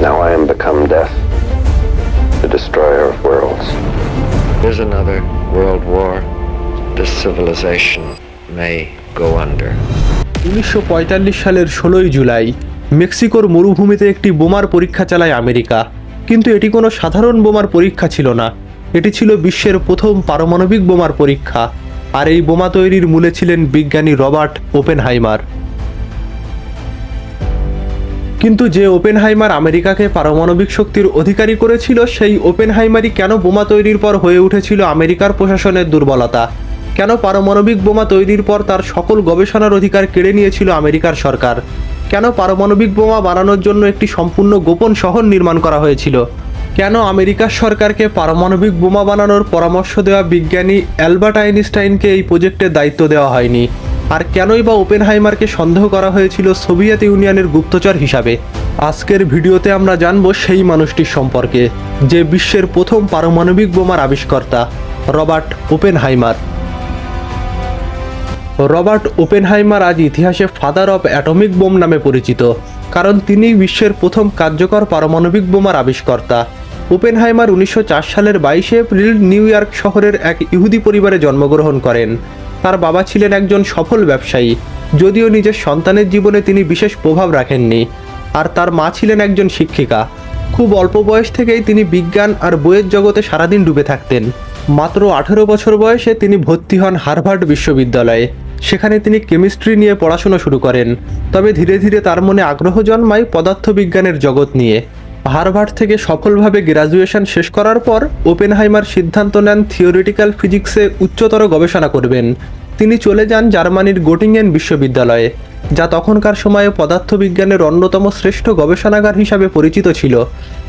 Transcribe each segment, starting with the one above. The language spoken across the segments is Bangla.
Now I am become death, the destroyer of worlds. There's another world war. This civilization may go under. উনিশশো পঁয়তাল্লিশ সালের ষোলোই জুলাই মেক্সিকোর মরুভূমিতে একটি বোমার পরীক্ষা চালায় আমেরিকা কিন্তু এটি কোনো সাধারণ বোমার পরীক্ষা ছিল না এটি ছিল বিশ্বের প্রথম পারমাণবিক বোমার পরীক্ষা আর এই বোমা তৈরির মূলে ছিলেন বিজ্ঞানী রবার্ট ওপেনহাইমার কিন্তু যে ওপেনহাইমার আমেরিকাকে পারমাণবিক শক্তির অধিকারী করেছিল, সেই ওপেনহাইমারই কেন বোমা তৈরির পর হয়ে উঠেছিল আমেরিকার প্রশাসনের দুর্বলতা? কেন পারমাণবিক বোমা তৈরির পর তার সকল গবেষণার অধিকার কেড়ে নিয়েছিল আমেরিকার সরকার? কেন পারমাণবিক বোমা বানানোর জন্য একটি সম্পূর্ণ গোপন শহর নির্মাণ করা হয়েছিল? কেন আমেরিকার সরকারকে পারমাণবিক বোমা বানানোর পরামর্শ দেওয়া বিজ্ঞানী অ্যালবার্ট আইনস্টাইনকে এই প্রজেক্টের দায়িত্ব দেওয়া হয়নি? আর কেনই বা ওপেনহাইমারকে সন্দেহ করা হয়েছিল সোভিয়েত ইউনিয়নের গুপ্তচর হিসাবে? আজকের ভিডিওতে আমরা জানব সেই মানুষটির সম্পর্কে, যে বিশ্বের প্রথম পারমাণবিক বোমার আবিষ্কর্তা, রবার্ট ওপেনহাইমার। রবার্ট ওপেনহাইমার আজ ইতিহাসে ফাদার অফ অ্যাটমিক বোম নামে পরিচিত, কারণ তিনি বিশ্বের প্রথম কার্যকর পারমাণবিক বোমার আবিষ্কর্তা। ওপেনহাইমার উনিশশো চার সালের বাইশে এপ্রিল নিউ ইয়র্ক শহরের এক ইহুদি পরিবারে জন্মগ্রহণ করেন। তার বাবা ছিলেন একজন সফল ব্যবসায়ী, যদিও নিজের সন্তানের জীবনে তিনি বিশেষ প্রভাব রাখেননি। আর তার মা ছিলেন একজন শিক্ষিকা। খুব অল্প বয়স থেকেই তিনি বিজ্ঞান আর বইয়ের জগতে সারাদিন ডুবে থাকতেন। মাত্র আঠেরো বছর বয়সে তিনি ভর্তি হন হার্ভার্ড বিশ্ববিদ্যালয়ে। সেখানে তিনি কেমিস্ট্রি নিয়ে পড়াশোনা শুরু করেন। তবে ধীরে ধীরে তার মনে আগ্রহ জন্মায় পদার্থবিজ্ঞানের জগৎ নিয়ে। হার্ভার্ড থেকে সফলভাবে গ্রাজুয়েশন শেষ করার পর ওপেনহাইমার সিদ্ধান্ত নেন থিওরিটিক্যাল ফিজিক্সে উচ্চতর গবেষণা করবেন। তিনি চলে যান জার্মানির গোটিংয়েন বিশ্ববিদ্যালয়ে, যা তখনকার সময়ে পদার্থবিজ্ঞানের অন্যতম শ্রেষ্ঠ গবেষণাগার হিসাবে পরিচিত ছিল।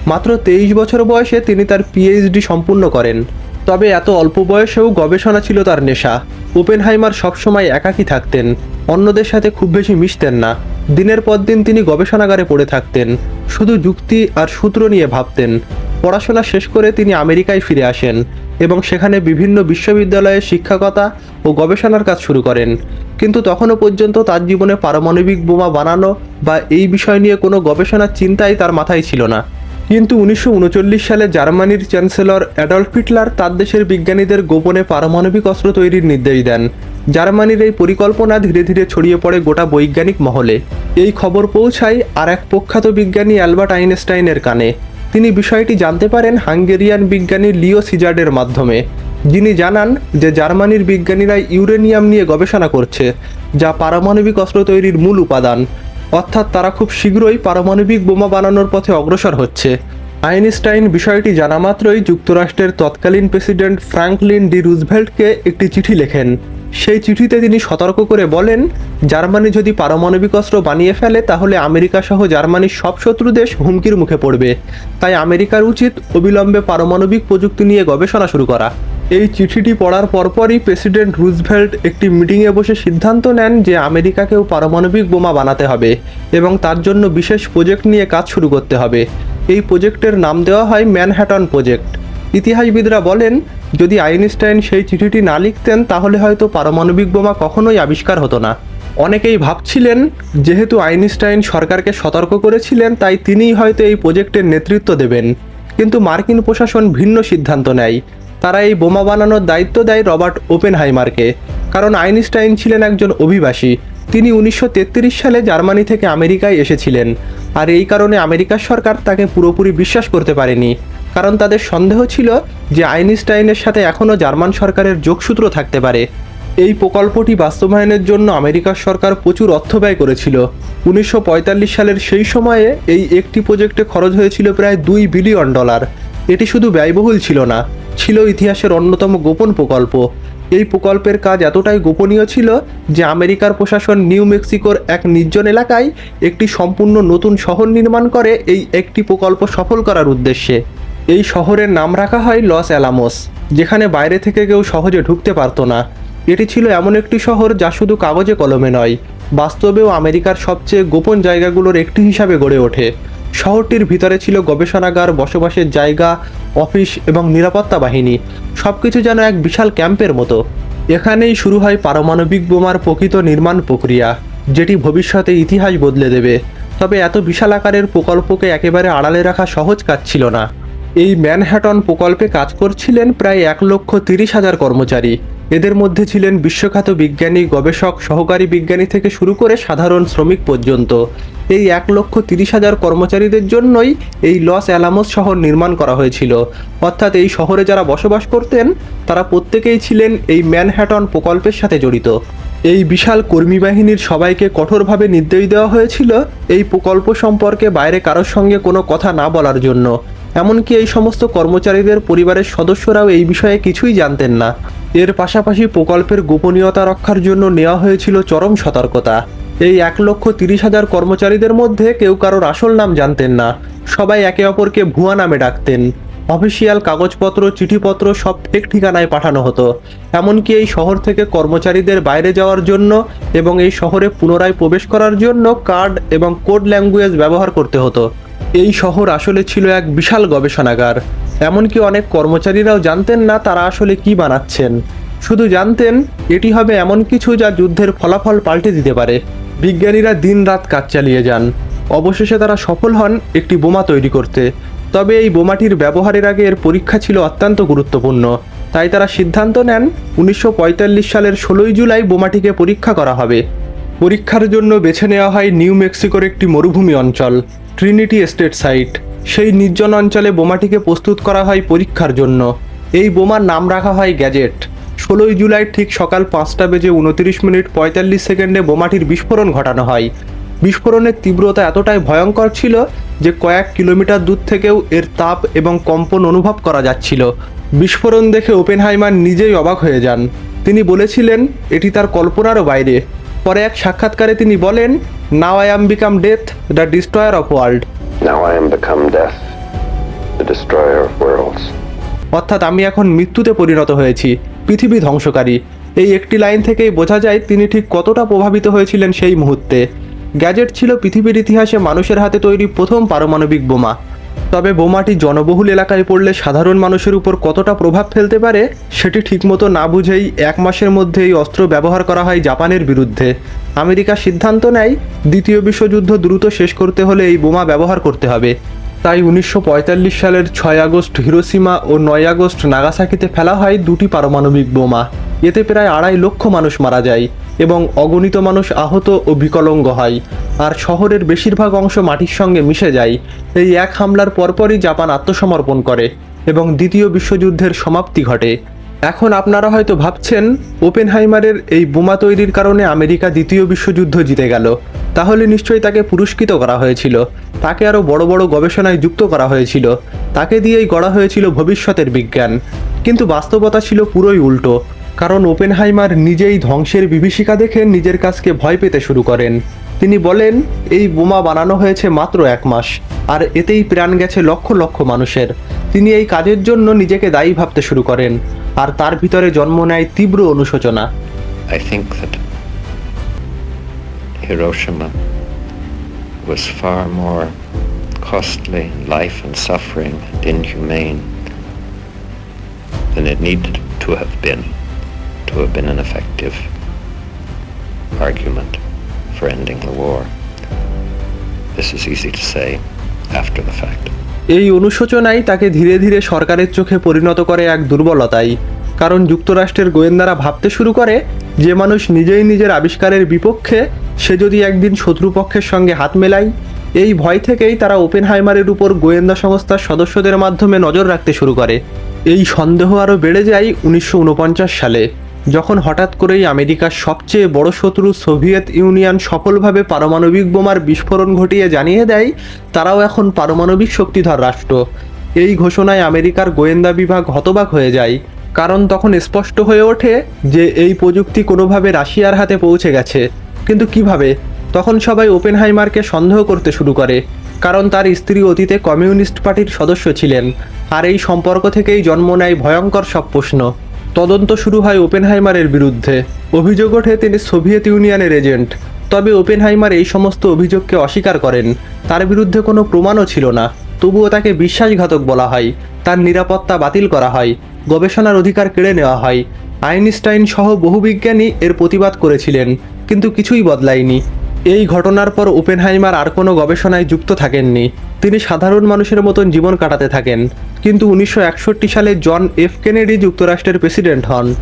মাত্র তেইশ বছর বয়সে তিনি তার পিএইচডি সম্পূর্ণ করেন। তবে এত অল্প বয়সেও গবেষণা ছিল তার নেশা। ওপেনহাইমার সবসময় একাকী থাকতেন, অন্যদের সাথে খুব বেশি মিশতেন না। দিনের পর দিন তিনি গবেষণাগারে পড়ে থাকতেন, শুধু যুক্তি আর সূত্র নিয়ে ভাবতেন। পড়াশোনা শেষ করে তিনি আমেরিকায় ফিরে আসেন এবং সেখানে বিভিন্ন বিশ্ববিদ্যালয়ে শিক্ষকতা ও গবেষণার কাজ শুরু করেন। কিন্তু তখনও পর্যন্ত তার জীবনে পারমাণবিক বোমা বানানো বা এই বিষয় নিয়ে কোনো গবেষণার চিন্তাই তার মাথায় ছিল না। কিন্তু উনিশশো উনচল্লিশ সালে জার্মানির চ্যান্সেলর অ্যাডলফ হিটলার তার দেশের বিজ্ঞানীদের গোপনে পারমাণবিক অস্ত্র তৈরির নির্দেশ দেন। জার্মানির এই পরিকল্পনা ধীরে ধীরে ছড়িয়ে পড়ে গোটা বৈজ্ঞানিক মহলে। এই খবর পৌঁছায় আর এক প্রখ্যাত বিজ্ঞানী অ্যালবার্ট আইনস্টাইনের কানে। তিনি বিষয়টি জানতে পারেন হাঙ্গেরিয়ান বিজ্ঞানী লিও সিজার্ডের মাধ্যমে। যিনি জানান যে জার্মানির বিজ্ঞানীরা ইউরেনিয়াম নিয়ে গবেষণা করছে, যা পারমাণবিক অস্ত্র তৈরির মূল উপাদান। অর্থাৎ তারা খুব শীঘ্রই পারমাণবিক বোমা বানানোর পথে অগ্রসর হচ্ছে। আইনস্টাইন বিষয়টি জানা মাত্রই যুক্তরাষ্ট্রের তৎকালীন প্রেসিডেন্ট ফ্রাঙ্কলিন ডি রুজভেল্টকে একটি চিঠি লেখেন। সেই চিঠিতে তিনি সতর্ক করে বলেন, জার্মানি যদি পারমাণবিক অস্ত্র বানিয়ে ফেলে, তাহলে আমেরিকা সহ জার্মানির সব শত্রু দেশ হুমকির মুখে পড়বে। তাই আমেরিকার উচিত অবিলম্বে পারমাণবিক প্রযুক্তি নিয়ে গবেষণা শুরু করা। এই চিঠিটি পড়ার পরপরই প্রেসিডেন্ট রুজভেল্ট একটি মিটিংয়ে বসে সিদ্ধান্ত নেন যে আমেরিকাকেও পারমাণবিক বোমা বানাতে হবে এবং তার জন্য বিশেষ প্রজেক্ট নিয়ে কাজ শুরু করতে হবে। এই প্রজেক্টের নাম দেওয়া হয় ম্যানহ্যাটন প্রজেক্ট। ইতিহাসবিদরা বলেন, যদি আইনস্টাইন সেই চিঠিটি না লিখতেন, তাহলে হয়তো পারমাণবিক বোমা কখনোই আবিষ্কার হতো না। অনেকেই ভাবছিলেন, যেহেতু আইনস্টাইন সরকারকে সতর্ক করেছিলেন, তাই তিনিই হয়তো এই প্রজেক্টের নেতৃত্ব দেবেন। কিন্তু মার্কিন প্রশাসন ভিন্ন সিদ্ধান্ত নেয়। তারা এই বোমা বানানোর দায়িত্ব দেয় রবার্ট ওপেনহাইমারকে। কারণ আইনস্টাইন ছিলেন একজন অভিবাসী। তিনি উনিশশো তেত্রিশ সালে জার্মানি থেকে আমেরিকায় এসেছিলেন। আর এই কারণে আমেরিকার সরকার তাকে পুরোপুরি বিশ্বাস করতে পারেনি। কারণ তাদের সন্দেহ ছিল যে আইনস্টাইনের সাথে এখনও জার্মান সরকারের যোগসূত্র থাকতে পারে। এই প্রকল্পটি বাস্তবায়নের জন্য আমেরিকার সরকার প্রচুর অর্থ ব্যয় করেছিল। উনিশশো পঁয়তাল্লিশ সালের সেই সময়ে এই একটি প্রজেক্টে খরচ হয়েছিল প্রায় দুই বিলিয়ন ডলার। এটি শুধু ব্যয়বহুল ছিল না ছিল ইতিহাসের অন্যতম গোপন প্রকল্প। এই প্রকল্পের কাজ এতটাই গোপনীয় ছিল যে আমেরিকার প্রশাসন নিউ মেক্সিকোর এক নির্জন এলাকায় একটি সম্পূর্ণ নতুন শহর নির্মাণ করে এই একটি প্রকল্প সফল করার উদ্দেশ্যে। এই শহরের নাম রাখা হয় লস অ্যালামোস, যেখানে বাইরে থেকে কেউ সহজে ঢুকতে পারতো না। এটি ছিল এমন একটি শহর যা শুধু কাগজে কলমে নয়, বাস্তবেও আমেরিকার সবচেয়ে গোপন জায়গাগুলোর একটি হিসাবে গড়ে ওঠে। শহরটির ভিতরে ছিল গবেষণাগার, বসবাসের জায়গা, অফিস এবং নিরাপত্তা বাহিনী। সবকিছু যেন এক বিশাল ক্যাম্পের মতো। এখানেই শুরু হয় পারমাণবিক বোমার প্রকৃত নির্মাণ প্রক্রিয়া, যেটি ভবিষ্যতে ইতিহাস বদলে দেবে। তবে এত বিশাল আকারের প্রকল্পকে একেবারে আড়ালে রাখা সহজ কাজ ছিল না। এই ম্যানহ্যাটন প্রকল্পে কাজ করছিলেন প্রায় এক লক্ষ তিরিশ হাজার কর্মচারী। এদের মধ্যে ছিলেন বিশ্বখ্যাত বিজ্ঞানী, গবেষক, সহকারী বিজ্ঞানী থেকে শুরু করে সাধারণ শ্রমিক পর্যন্ত। এই এক লক্ষ তিরিশ হাজার কর্মচারীদের জন্যই এই লস অ্যালামোস শহর নির্মাণ করা হয়েছিল। অর্থাৎ এই শহরে যারা বসবাস করতেন, তারা প্রত্যেকেই ছিলেন এই ম্যানহ্যাটন প্রকল্পের সাথে জড়িত। এই বিশাল কর্মী বাহিনীর সবাইকে কঠোরভাবে নির্দেশ দেওয়া হয়েছিল এই প্রকল্প সম্পর্কে বাইরে কারোর সঙ্গে কোনো কথা না বলার জন্য। এমনকি এই সমস্ত কর্মচারীদের পরিবারের সদস্যরাও এই বিষয়ে কিছুই জানতেন না। এর পাশাপাশি প্রকল্পের গোপনীয়তা রক্ষার জন্য নেওয়া হয়েছিল চরম সতর্কতা। এই এক লক্ষ তিরিশ হাজার কর্মচারীদের মধ্যে কেউ কারোর আসল নাম জানতেন না। সবাই একে অপরকে ভুয়া নামে ডাকতেন। অফিসিয়াল কাগজপত্র, চিঠিপত্র সব ফেক ঠিকানায় পাঠানো হতো। এমনকি এই শহর থেকে কর্মচারীদের বাইরে যাওয়ার জন্য এবং এই শহরে পুনরায় প্রবেশ করার জন্য কার্ড এবং কোড ল্যাঙ্গুয়েজ ব্যবহার করতে হতো। এই শহর আসলে ছিল এক বিশাল গবেষণাগার। এমনকি অনেক কর্মচারীরাও জানতেন না তারা আসলে কি বানাচ্ছেন। শুধু জানতেন, এটি হবে এমন কিছু যা যুদ্ধের ফলাফল পাল্টে দিতে পারে। বিজ্ঞানীরা দিন রাত কাজ চালিয়ে যান। অবশেষে তারা সফল হন একটি বোমা তৈরি করতে। তবে এই বোমাটির ব্যবহারের আগে এর পরীক্ষা ছিল অত্যন্ত গুরুত্বপূর্ণ। তাই তারা সিদ্ধান্ত নেন, উনিশশো পঁয়তাল্লিশ সালের ষোলোই জুলাই বোমাটিকে পরীক্ষা করা হবে। পরীক্ষার জন্য বেছে নেওয়া হয় নিউ মেক্সিকোর একটি মরুভূমি অঞ্চল। ট্রিনিটি এস্টেট সাইট সেই নির্জন অঞ্চলে বোমাটিকে প্রস্তুত করা হয় পরীক্ষার জন্য। এই বোমার নাম রাখা হয় গ্যাজেট। ষোলোই জুলাই ঠিক সকাল পাঁচটা বেজে উনত্রিশ মিনিট পঁয়তাল্লিশ সেকেন্ডে বোমাটির বিস্ফোরণ ঘটানো হয়। বিস্ফোরণের তীব্রতা এতটাই ভয়ঙ্কর ছিল যে কয়েক কিলোমিটার দূর থেকেও এর তাপ এবং কম্পন অনুভব করা যাচ্ছিল। বিস্ফোরণ দেখে ওপেনহাইমার নিজেই অবাক হয়ে যান। তিনি বলেছিলেন, এটি তার কল্পনারও বাইরে। পরে এক সাক্ষাৎকারে তিনি বলেন now I am become death the destroyer of world Now I am become death, the destroyer of worlds. অর্থাৎ আমি এখন মৃত্যুতে পরিণত হয়েছি পৃথিবী ধ্বংসকারী। এই একটি লাইন থেকেই বোঝা যায় তিনি ঠিক কতটা প্রভাবিত হয়েছিলেন সেই মুহূর্তে। গ্যাজেট ছিল পৃথিবীর ইতিহাসে মানুষের হাতে তৈরি প্রথম পারমাণবিক বোমা। তবে বোমাটি জনবহুল এলাকায় পড়লে সাধারণ মানুষের উপর কতটা প্রভাব ফেলতে পারে সেটি ঠিকমতো না বুঝেই এক মাসের মধ্যে এই অস্ত্র ব্যবহার করা হয় জাপানের বিরুদ্ধে। আমেরিকা সিদ্ধান্ত নেয় দ্বিতীয় বিশ্বযুদ্ধ দ্রুত শেষ করতে হলে এই বোমা ব্যবহার করতে হবে। তাই উনিশশো পঁয়তাল্লিশ সালের ছয় আগস্ট হিরোসীমা ও নয় আগস্ট নাগাসাকিতে ফেলা হয় দুটি পারমাণবিক বোমা। এতে প্রায় আড়াই লক্ষ মানুষ মারা যায় এবং অগণিত মানুষ আহত ও বিকলঙ্গ হয় আর শহরের বেশিরভাগ অংশ মাটির সঙ্গে মিশে যায়। এই এক হামলার পরপরই জাপান আত্মসমর্পণ করে এবং দ্বিতীয় বিশ্বযুদ্ধের সমাপ্তি ঘটে। এখন আপনারা হয়তো ভাবছেন, ওপেনহাইমারের এই বোমা তৈরির কারণে আমেরিকা দ্বিতীয় বিশ্বযুদ্ধ জিতে গেল। তাহলে নিশ্চয়ই তাকে পুরস্কৃত করা হয়েছিল। তাকে আরও বড় বড় গবেষণায় যুক্ত করা হয়েছিল। তাকে দিয়েই গড়া হয়েছিল ভবিষ্যতের বিজ্ঞান। কিন্তু বাস্তবতা ছিল পুরোই উল্টো। কারণ ওপেনহাইমার নিজেই ধ্বংসের বিভীষিকা দেখে নিজের কাজকে ভয় পেতে শুরু করেন। তিনি বলেন, এই বোমা বানানো হয়েছে মাত্র এক মাস, আর এতেই প্রাণ গেছে লক্ষ লক্ষ মানুষের। তিনি এই কাজের জন্য নিজেকে দায়ী ভাবতে শুরু করেন। আর তার ভিতরে জন্ম নেয় তীব্র অনুশোচনা I think that Hiroshima was far more costly in life and suffering and inhumane than it needed to have been to have been an effective argument for ending the war. This is easy to say after the fact. এই অনুশোচনাই তাকে ধীরে ধীরে সরকারের চোখে পরিণত করে এক দুর্বলতায় কারণ যুক্তরাষ্ট্রের গোয়েন্দারা ভাবতে শুরু করে যে মানুষ নিজেই নিজের আবিষ্কারের বিপক্ষে সে যদি একদিন শত্রুপক্ষের সঙ্গে হাত মেলায়, এই ভয় থেকেই তারা ওপেনহাইমারের উপর গোয়েন্দা সংস্থার সদস্যদের মাধ্যমে নজর রাখতে শুরু করে। এই সন্দেহ আরও বেড়ে যায় উনিশশো ঊনপঞ্চাশ সালে, যখন হঠাৎ করেই আমেরিকার সবচেয়ে বড় শত্রু সোভিয়েত ইউনিয়ন সফলভাবে পারমাণবিক বোমার বিস্ফোরণ ঘটিয়ে জানিয়ে দেয়, তারাও এখন পারমাণবিক শক্তিধর রাষ্ট্র। এই ঘোষণায় আমেরিকার গোয়েন্দা বিভাগ হতবাক হয়ে যায়। কারণ তখন স্পষ্ট হয়ে ওঠে যে এই প্রযুক্তি কোনোভাবে রাশিয়ার হাতে পৌঁছে গেছে। কিন্তু কীভাবে? তখন সবাই ওপেনহাইমারকে সন্দেহ করতে শুরু করে, কারণ তার স্ত্রী অতীতে কমিউনিস্ট পার্টির সদস্য ছিলেন, আর এই সম্পর্ক থেকেই জন্ম নেয় ভয়ঙ্কর সব প্রশ্ন। তদন্ত শুরু হয় ওপেনহাইমারের বিরুদ্ধে। অভিযোগ ওঠে তিনি সোভিয়েত ইউনিয়নের এজেন্ট। তবে ওপেনহাইমার এই সমস্ত অভিযোগকে অস্বীকার করেন। তার বিরুদ্ধে কোনো প্রমাণও ছিল না। তবুও তাকে বিশ্বাসঘাতক বলা হয়। তার নিরাপত্তা বাতিল করা হয়। গবেষণার অধিকার কেড়ে নেওয়া হয়। আইনস্টাইন সহ বহু বিজ্ঞানী এর প্রতিবাদ করেছিলেন কিন্তু কিছুই বদলায়নি। এই ঘটনার পর ওপেনহাইমার আর কোনো গবেষণায় যুক্ত থাকেননি। তিনি সাধারণ মানুষের মতন জীবন কাটাতে থাকেন কিন্তু উনিশশো একষট্টি সালে জন এফ কেনেডি যুক্তরাষ্ট্রের প্রেসিডেন্ট হন.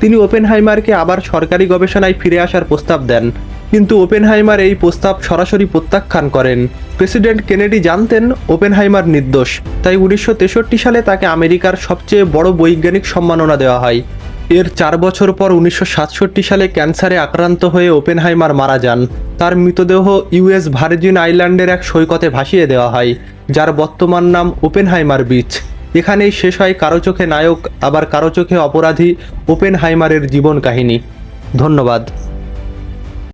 তিনি ওপেনহাইমারকে আবার সরকারি গবেষণায় ফিরে আসার প্রস্তাব দেন। কিন্তু ওপেনহাইমার এই প্রস্তাব সরাসরি প্রত্যাখ্যান করেন। প্রেসিডেন্ট কেনেডি জানতেন, ওপেনহাইমার নির্দোষ। তাই উনিশশো তেষট্টি সালে তাকে আমেরিকার সবচেয়ে বড় বৈজ্ঞানিক সম্মাননা দেওয়া হয়। এর চার বছর পর উনিশশো সাতষট্টি সালে ক্যান্সারে আক্রান্ত হয়ে ওপেনহাইমার মারা যান। তার মৃতদেহ ইউএস ভার্জিন আইল্যান্ডের এক সৈকতে ভাসিয়ে দেওয়া হয়, যার বর্তমান নাম ওপেনহাইমার বিচ। এখানেই শেষ হয় কারও চোখে নায়ক, আবার কারও চোখে অপরাধী ওপেনহাইমারের জীবন কাহিনী। ধন্যবাদ।